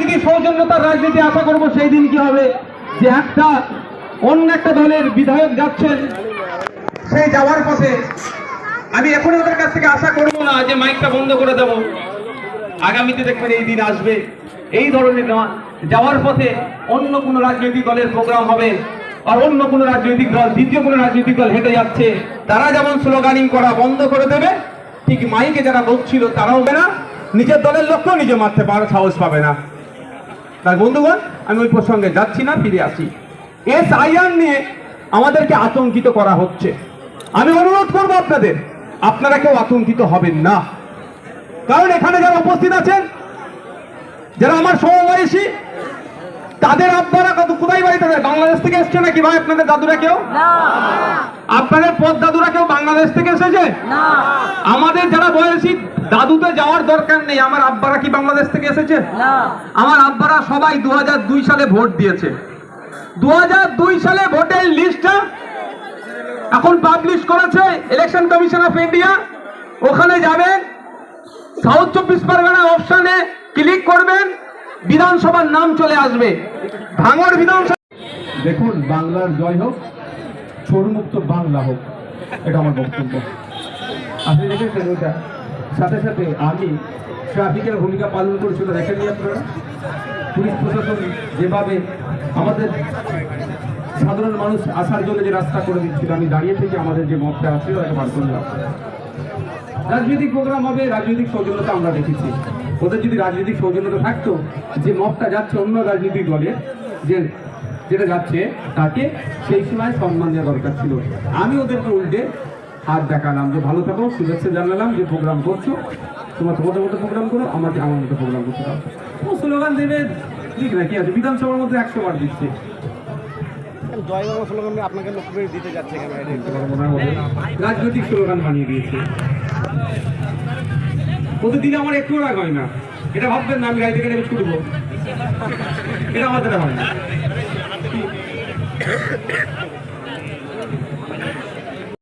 যদি সৌজন্যতার রাজনীতি আশা করব সেই দিন কি হবে? যে একটা, অন্য একটা দলের বিধায়ক যাচ্ছেন, সেই যাওয়ার পথে আমি এখন ওদের কাছ থেকে আশা করব না যে মাইকটা বন্ধ করে দেব। আগামীতে দেখবেন এই দিন আসবে। এই ধরনের যাওয়ার পথে অন্য কোনো রাজনৈতিক দলের প্রোগ্রাম হবে আর অন্য কোনো রাজনৈতিক দল, দ্বিতীয় কোনো রাজনৈতিক দল হেঁটে যাচ্ছে। তারা যেমন স্লোগানিং করা বন্ধ করে দেবে, ঠিক মাইকে যারা বকছিল তারাও হবে না। নিজের দলের লোককেও নিজে মারতে পারার সাহস পাবে না। তাই বন্ধুগণ, আমি ওই প্রসঙ্গে যাচ্ছি না, ফিরে আসি। এস আইআর নিয়ে আমাদেরকে আতঙ্কিত করা হচ্ছে। আমি অনুরোধ করব আপনাদের, আপনারা কেউ আতঙ্কিত হবেন না। কারণ এখানে যারা উপস্থিত আছেন, যারা আমার সমবয়সী তাদের আব্বারা কত? কোথায় বাড়ি তাদের? বাংলাদেশ থেকে এসছে নাকি ভাই আপনাদের দাদুরা কেউ? আপনাদের পদ দাদুরা কেউ বাংলাদেশ থেকে এসেছে? আমাদের যারা বয়সী দাদুতে যাওয়ার দরকার নেই। আমার আব্বারা কি বাংলাদেশ থেকে এসেছে? আমার আব্বারা সবাই দু দুই সালে ভোট দিয়েছে। দু দুই সালে ভোটের লিস্টটা এখন পাবলিশ করেছে ইলেকশন কমিশন অফ ইন্ডিয়া। ওখানে যাবেন সাউথ চব্বিশ পরগনা অপশনে ক্লিক করবেন। বিধানসভার নাম চলে আসবে। ভাঙড় বিধানসভা দেখুন, বাংলার জয় হোক, চোরমুক্ত বাংলা হোক, এটা আমার বক্তব্য। আপনি দেখেছেন ওটা? সাথে সাথে আমি ট্রাফিকের ভূমিকা পালন করেছিল দেখেননি আপনারা? পুলিশ প্রশাসন যেভাবে আমাদের সাধারণ মানুষ আসার জন্য যে রাস্তা করে দিচ্ছিল, আমি দাঁড়িয়ে থেকে আমাদের যে মতটা আছে, ওটাকে বার করলাম রাজনৈতিক প্রোগ্রাম হবে, রাজনৈতিক সৌজন্যতা আমরা দেখেছি। ওদের যদি রাজনৈতিক সৌজন্যতা থাকতো যে মতটা যাচ্ছে অন্য রাজনৈতিক দলের যে যেটা যাচ্ছে তাকে সেই সময় সম্মান দেওয়া দরকার ছিল। আমি ওদেরকে উল্টে হাত দেখালাম যে ভালো থাকো শুভেচ্ছা জানালাম যে প্রোগ্রাম করছ। তোমার তোমাদের মতো প্রোগ্রাম করো আমাকে আমার মতো প্রোগ্রাম করতে দাও। ও স্লোগান দেবে ঠিক না? কি আছে? বিধানসভার মধ্যে একশো বার দিচ্ছে। রাজনৈতিক স্লোগান বানিয়ে দিয়েছে। প্রতিদিন আমার একটু রাগ হয় না। এটা ভাববেন না, আমি গাড়ি থেকে নেমে ছুটবো এটা আমার দ্বারা হয় না।